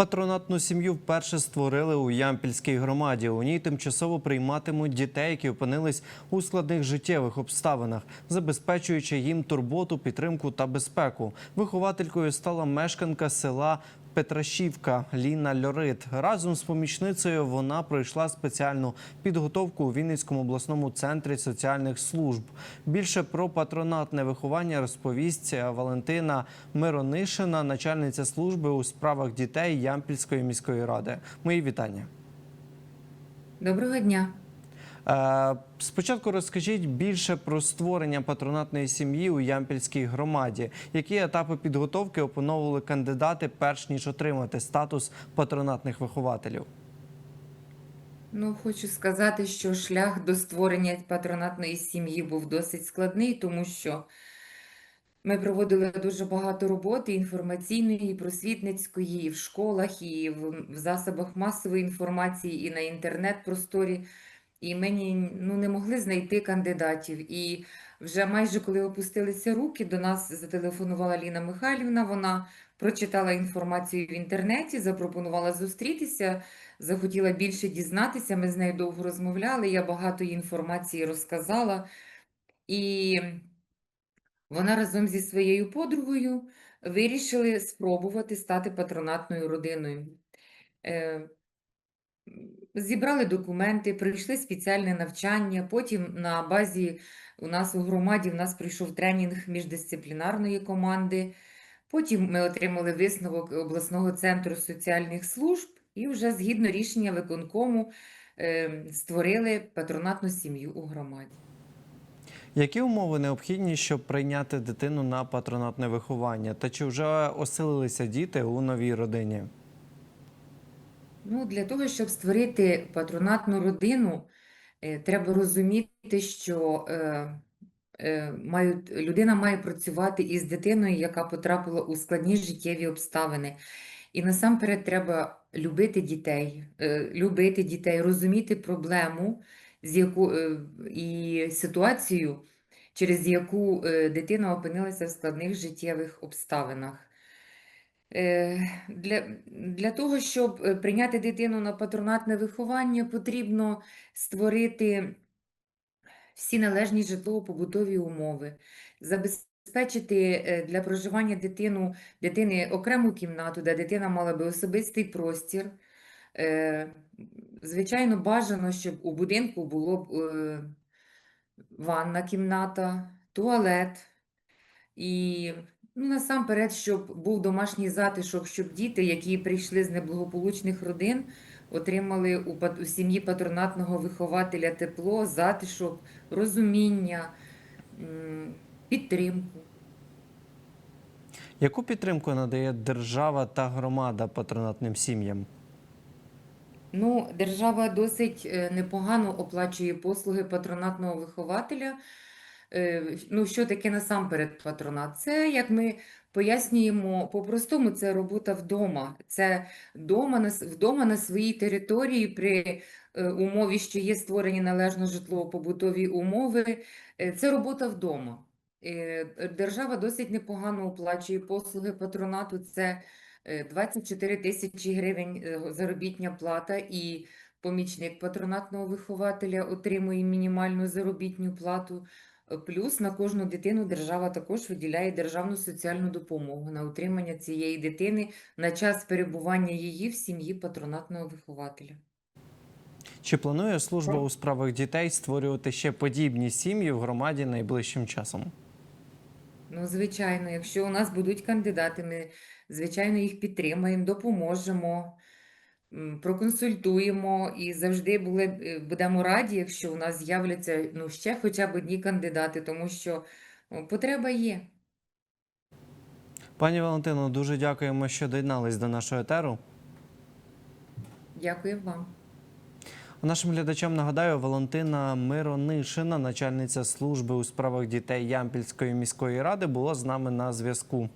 Патронатну сім'ю вперше створили у Ямпільській громаді. У ній тимчасово прийматимуть дітей, які опинились у складних життєвих обставинах, забезпечуючи їм турботу, підтримку та безпеку. Вихователькою стала мешканка села. Петрашівка Ліна Льорит разом з помічницею вона пройшла спеціальну підготовку у Вінницькому обласному центрі соціальних служб. Більше про патронатне виховання розповість Валентина Миронишина, начальниця служби у справах дітей Ямпільської міської ради. Мої вітання. Доброго дня. Е, Спочатку розкажіть більше про створення патронатної сім'ї у Ямпільській громаді. Які етапи підготовки опановували кандидати, перш ніж отримати статус патронатних вихователів? Ну, хочу сказати, що шлях до створення патронатної сім'ї був досить складний, тому що ми проводили дуже багато роботи інформаційної, і просвітницької, і в школах, і в, засобах масової інформації, і на інтернет-просторі. І ми ні- ну, не могли знайти кандидатів. І вже майже коли опустилися руки, до нас зателефонувала Ліна Михайлівна. Вона прочитала інформацію в інтернеті, запропонувала зустрітися, захотіла більше дізнатися. Ми з нею довго розмовляли. Я багато інформації розказала. І вона разом зі своєю подругою вирішили спробувати стати патронатною родиною. Зібрали документи, пройшли спеціальне навчання. Потім на базі у нас у громаді в нас прийшов тренінг міждисциплінарної команди. Потім ми отримали висновок обласного центру соціальних служб і вже згідно рішення виконкому е, створили патронатну сім'ю у громаді. Які умови необхідні, щоб прийняти дитину на патронатне виховання? Та чи вже оселилися діти у новій родині? Ну, для того, щоб створити патронатну родину, е, треба розуміти, що е, е, мають, людина має працювати із дитиною, яка потрапила у складні життєві обставини. І насамперед треба любити дітей, любити дітей, розуміти проблему, з яку, і ситуацію, через яку дитина опинилася в складних життєвих обставинах. Е, Для, для того, щоб е, прийняти дитину на патронатне виховання, потрібно створити всі належні житлово-побутові умови, забезпечити е, для проживання дитину, дитини окрему кімнату, де дитина мала би особистий простір. Звичайно, бажано, щоб у будинку було б ванна кімната, туалет. І ну, насамперед, щоб був домашній затишок, щоб діти, які прийшли з неблагополучних родин, отримали у, у сім'ї патронатного вихователя тепло, затишок, розуміння, підтримку. Яку підтримку надає держава та громада патронатним сім'ям? Ну, держава досить е, непогано оплачує послуги патронатного вихователя. Е, Ну, що таке насамперед патронат? Це, як ми пояснюємо, по-простому, це робота вдома. Це вдома вдома на своїй території при е, умові, що є створені належно житлово-побутові умови. Е, Це робота вдома. Держава досить непогано оплачує послуги патронату. Це е, 24 тисячі гривень заробітня плата і помічник патронатного вихователя отримує мінімальну заробітну плату. Плюс на кожну дитину держава також виділяє державну соціальну допомогу на утримання цієї дитини на час перебування її в сім'ї патронатного вихователя. Чи планує служба у справах дітей створювати ще подібні сім'ї в громаді найближчим часом? Ну, звичайно, якщо у нас будуть кандидати, ми, звичайно, їх підтримаємо, допоможемо, проконсультуємо і завжди були, е, будемо раді, якщо у нас з'являться ну, ще хоча б одні кандидати, тому що потреба є. Пані Валентино, дуже дякуємо, що доєднались до нашого етеру. Дякую вам. Нашим глядачам нагадаю, Валентина Миронишина, начальниця служби у справах дітей Ямпільської міської ради, була з нами на зв'язку.